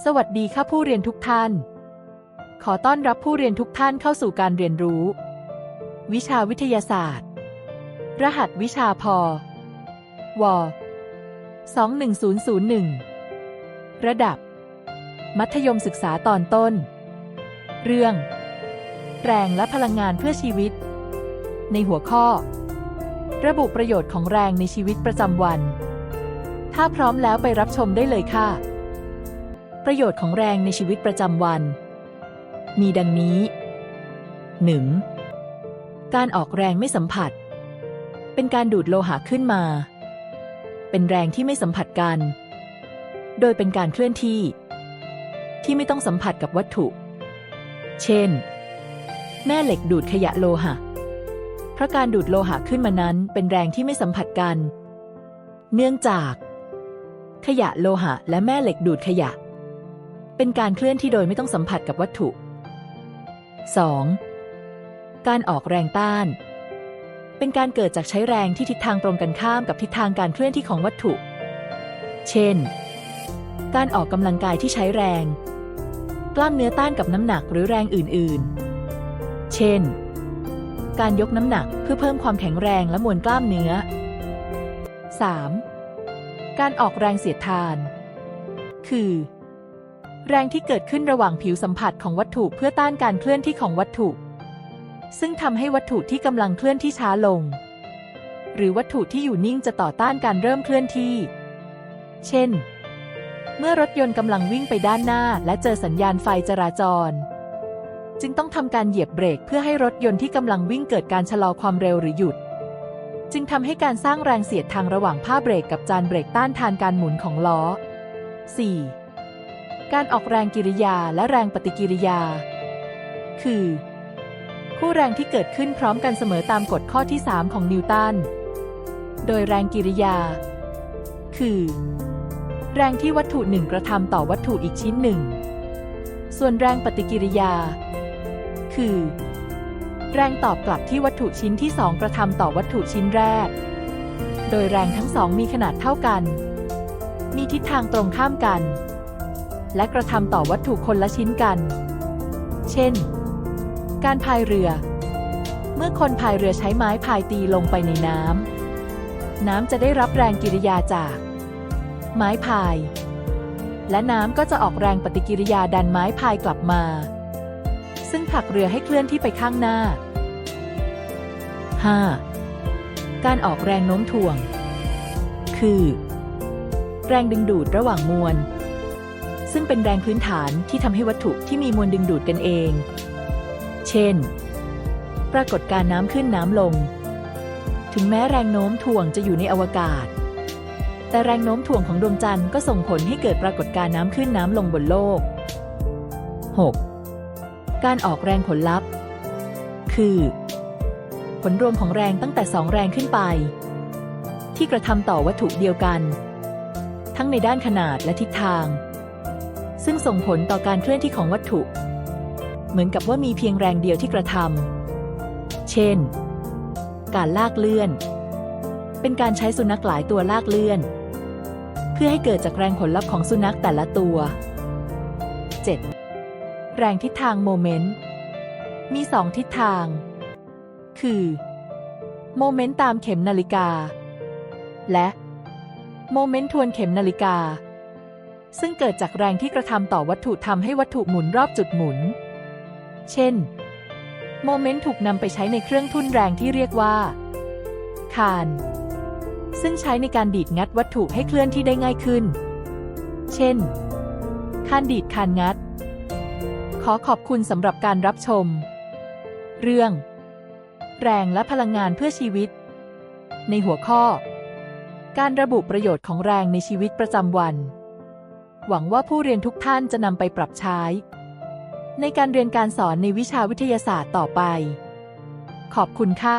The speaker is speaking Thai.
สวัสดีค่ะผู้เรียนทุกท่าน ขอต้อนรับผู้เรียนทุกท่านเข้าสู่การเรียนรู้ วิชาวิทยาศาสตร์ รหัสวิชาพอว21001 ระดับ มัธยมศึกษาตอนต้น เรื่อง แรงและพลังงานเพื่อชีวิต ในหัวข้อ ระบุประโยชน์ของแรงในชีวิตประจำวัน ถ้าพร้อมแล้วไปรับชมได้เลยค่ะ ประโยชน์ของแรงในชีวิตประจำวัน มีดังนี้ 1. การออกแรงไม่สัมผัส เป็นการดูดโลหะขึ้นมา เป็นแรงที่ไม่สัมผัสกัน โดยเป็นการเคลื่อนที่ ที่ไม่ต้องสัมผัสกับวัตถุ เช่น แม่เหล็กดูดขยะโลหะ เพราะการดูดโลหะขึ้นมานั้นเป็นแรงที่ไม่สัมผัสกัน เนื่องจาก ขยะโลหะและแม่เหล็กดูดขยะ เป็นการเคลื่อนที่โดยไม่ต้องสัมผัสกับวัตถุ 2. การออกแรงต้าน เป็นการเกิดจากใช้แรงที่ทิศทางตรงกันข้ามกับทิศทางการเคลื่อนที่ของวัตถุ เช่น การออกกำลังกายที่ใช้แรง กล้ามเนื้อต้านกับน้ำหนักหรือแรงอื่น ๆ เช่น การยกน้ำหนักเพื่อเพิ่มความแข็งแรงและมวลกล้ามเนื้อ 3. การออกแรงเสียดทาน คือ แรงที่เกิดขึ้นระหว่างผิวสัมผัสของวัตถุเพื่อต้านการเคลื่อนที่ของวัตถุ ซึ่งทำให้วัตถุที่กำลังเคลื่อนที่ช้าลง หรือวัตถุที่อยู่นิ่งจะต่อต้านการเริ่มเคลื่อนที่ เช่น เมื่อรถยนต์กำลังวิ่งไปด้านหน้า และเจอสัญญาณไฟจราจร จึงต้องทำการเหยียบเบรกเพื่อให้รถยนต์ที่กำลังวิ่งเกิดการชะลอความเร็วหรือหยุด จึงทำให้การสร้างแรงเสียดทางระหว่างผ้าเบรกกับจานเบรกต้านทานการหมุนของล้อ 4. การออกแรงกิริยาและแรงปฏิกิริยา คือ คู่แรงที่เกิดขึ้นพร้อมกันเสมอตามกฎข้อที่ 3 ของนิวตัน โดยแรงกิริยา คือ แรงที่วัตถุหนึ่งกระทำต่อวัตถุอีกชิ้นหนึ่ง ส่วนแรงปฏิกิริยา คือ แรงตอบกลับที่วัตถุชิ้นที่สองกระทำต่อวัตถุชิ้นแรก โดยแรงทั้งสองมีขนาดเท่ากัน มีทิศทางตรงข้ามกัน และกระทำต่อวัตถุคนละชิ้นกัน เช่น การพายเรือ เมื่อคนพายเรือใช้ไม้พายตีลงไปในน้ำ น้ำจะได้รับแรงกิริยาจาก ไม้พาย และน้ำก็จะออกแรงปฏิกิริยาดันไม้พายกลับมา ซึ่งผลักเรือให้เคลื่อนที่ไปข้างหน้า 5. การออกแรงโน้มถ่วง คือ แรงดึงดูดระหว่างมวล ซึ่งเป็นแรงพื้นฐานที่ทำให้วัตถุที่มีมวลดึงดูดกันเอง เช่น ปรากฏการน้ำขึ้นน้ำลง ถึงแม้แรงโน้มถ่วงจะอยู่ในอวกาศ แต่แรงโน้มถ่วงของดวงจันทร์ก็ส่งผลให้เกิดปรากฏการน้ำขึ้นน้ำลงบนโลก 6. การออกแรงผลลัพธ์ คือ ผลรวมของแรงตั้งแต่สองแรงขึ้นไป ที่กระทำต่อวัตถุเดียวกัน ทั้งในด้านขนาดและทิศทาง ซึ่งส่งผลต่อการเคลื่อนที่ของวัตถุ เหมือนกับว่ามีเพียงแรงเดียวที่กระทำเช่น การลากเลื่อน เป็นการใช้สุนัขหลายตัวลากเลื่อน เพื่อให้เกิดจากแรงผลลัพธ์ของสุนัขแต่ละตัว 7. แรงทิศทางโมเมนต์มีสองทิศทาง คือโมเมนต์ตามเข็มนาฬิกา และโมเมนต์ทวนเข็มนาฬิกา ซึ่งเกิดจากแรงที่กระทำต่อวัตถุทำให้วัตถุหมุนรอบจุดหมุน เช่น โมเมนต์ถูกนำไปใช้ในเครื่องทุ่นแรงที่เรียกว่าคานซึ่งใช้ในการดีดงัดวัตถุให้เคลื่อนที่ได้ง่ายขึ้น เช่น คานดีดคานงัด ขอขอบคุณสำหรับการรับชม เรื่อง แรงและพลังงานเพื่อชีวิต ในหัวข้อ การระบุประโยชน์ของแรงในชีวิตประจำวัน หวังว่าผู้เรียนทุกท่านจะนำไปปรับใช้ ในการเรียนการสอนในวิชาวิทยาศาสตร์ต่อไป ขอบคุณค่ะ